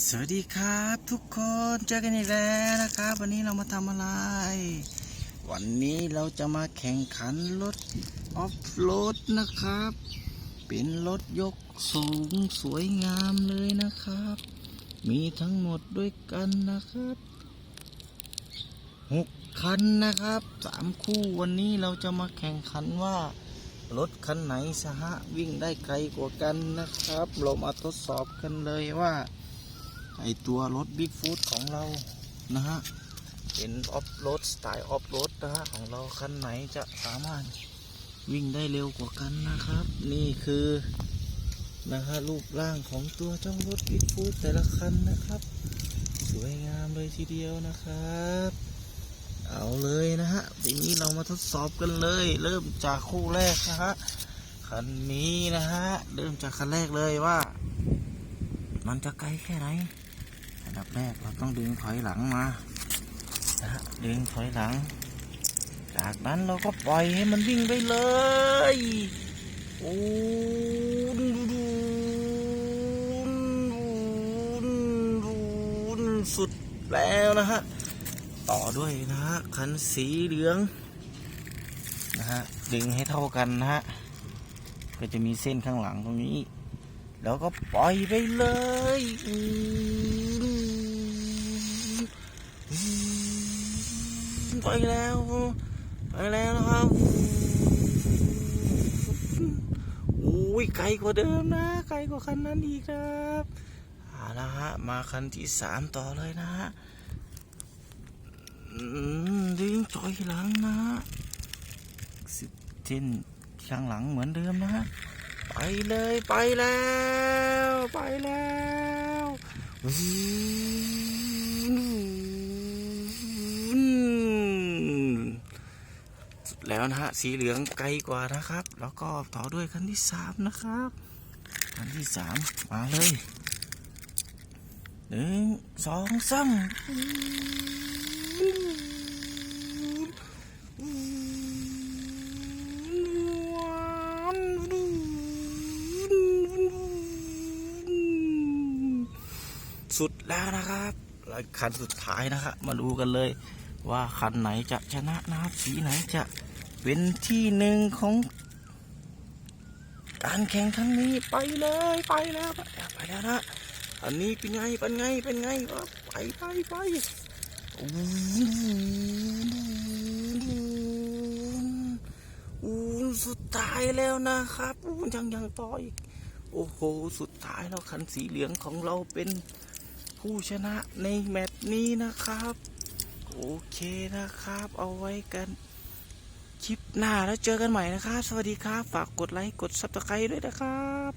สวัสดีครับทุกคนเจอกันอีกแล้วนะครับ วันนี้เรามาทำอะไร วันนี้เราจะมาแข่งขันรถออฟโรดนะครับ เป็นรถยกสูงสวยงามเลยนะครับ มีทั้งหมดด้วยกันนะครับหกคันนะครับสามคู่วันนี้เราจะมาแข่งขันว่ารถคันไหนสหะวิ่งได้ไกลกว่ากันนะครับ เรามาทดสอบกันเลยว่า ไอตัวรถบิ๊กฟูดของเรานะฮะเป็นออฟโรดสไตล์ออฟโรดนะฮะของเราคันไหนจะสามารถวิ่งได้เร็วกว่ากันนะครับ นี่คือนะฮะรูปร่างของตัวเจ้ารถบิ๊กฟูดแต่ละคันนะครับ สวยงามเลยทีเดียวนะครับ เอาเลยนะฮะทีนี้เรามาทดสอบกันเลย เริ่มจากคู่แรกนะฮะคันนี้นะฮะเริ่มจากคันแรกเลยว่า มันจะไกลแค่ไหนอันดับแรกเราต้องดึงถอยหลังมานะฮะดึงถอยหลัง จากนั้นเราก็ปล่อยให้มันวิ่งไปเลยโอ้ดูดูดูดูดูสุดแล้วนะฮะ ต่อด้วยนะฮะ คันสีเหลือง นะฮะ ดึงให้เท่ากันนะฮะ ก็จะมีเส้นข้างหลังตรงนี้ แล้วก็ปล่อยไปเลยอืมอืมไปแล้วไปแล้วนะครับโอ้ยไกลกว่าเดิมนะไกลกว่าคันนั้นอีกครับเอาละฮะมาคันที่สามต่อเลยนะฮะดึงจอยหลังนะฮะสิบเส้นข้างหลังเหมือนเดิมนะฮะ ไปเลยไปแล้วไปแล้วแล้วนะฮะสีเหลืองไกลกว่านะครับ แล้วก็ต่อด้วยคันที่สามนะครับคันที่สามมาเลยหนึ่งสองสาม สุดแล้วนะครับคันสุดท้ายนะครับมาดูกันเลย ว่าคันไหนจะชนะนะครับสีไหนจะเป็นที่หนึ่งของการแข่งครั้งนี้ไปเลยไปแล้วไปแล้วนะอันนี้เป็นไงเป็นไงเป็นไงไปไปไปอ้โหโอ้สุดท้ายแล้วนะครับอ้ยังยังต่ออีกโอ้โห สุดท้ายแล้วคันสีเหลืองของเราเป็น ผู้ชนะในแมตช์นี้นะครับ โอเคนะครับ เอาไว้กันคลิปหน้าแล้วเจอกันใหม่นะครับ สวัสดีครับ ฝากกดไลค์ กดซับสไครต์ด้วยนะครับ